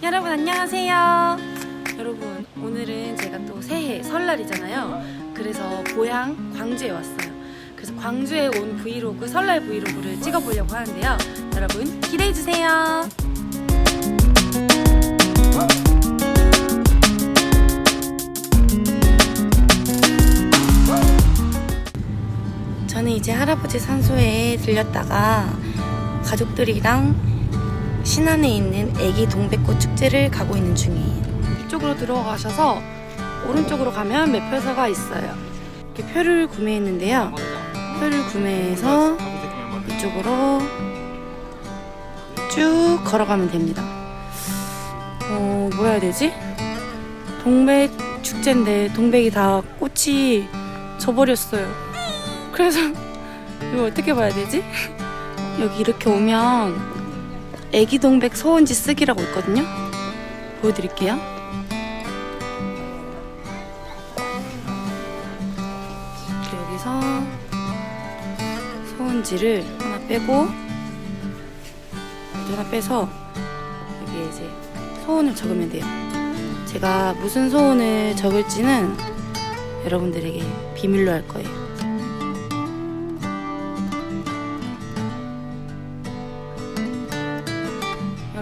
여러분 안녕하세요. 여러분 오늘은 제가 또 새해 설날이잖아요. 그래서 고향 광주에 왔어요. 그래서 광주에 온 브이로그 설날 브이로그를 찍어보려고 하는데요. 여러분 기대해 주세요. 저는 이제 할아버지 산소에 들렸다가 가족들이랑 신안에 있는 애기 동백꽃 축제를 가고 있는 중이에요. 이쪽으로 들어가셔서 오른쪽으로 가면 매표소가 있어요. 이렇게 표를 구매했는데요. 표를 구매해서 이쪽으로 쭉 걸어가면 됩니다. 어, 뭐라 해야 되지? 동백 축제인데 동백이 다 꽃이 져버렸어요. 그래서 이거 어떻게 봐야 되지? 여기 이렇게 오면 애기 동백 소원지 쓰기라고 있거든요. 보여드릴게요. 여기서 소원지를 하나 빼고 하나 빼서 여기에 이제 소원을 적으면 돼요. 제가 무슨 소원을 적을지는 여러분들에게 비밀로 할 거예요.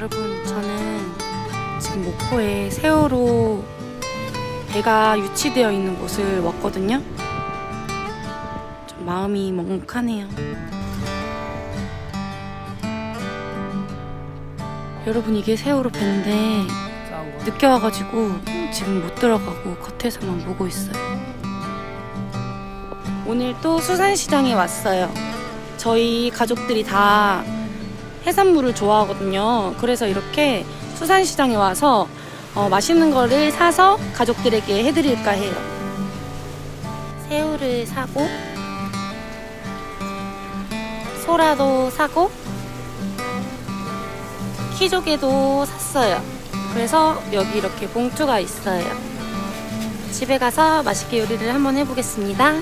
여러분 저는 지금 목포에 세월호 배가 유치되어 있는 곳을 왔거든요. 좀 마음이 먹먹하네요. 여러분 이게 세월호 배인데 늦게 와가지고 지금 못 들어가고 겉에서만 보고 있어요. 오늘 또 수산시장에 왔어요. 저희 가족들이 다 해산물을 좋아하거든요. 그래서 이렇게 수산시장에 와서 어, 맛있는 거를 사서 가족들에게 해드릴까 해요. 새우를 사고, 소라도 사고, 키조개도 샀어요. 그래서 여기 이렇게 봉투가 있어요. 집에 가서 맛있게 요리를 한번 해보겠습니다.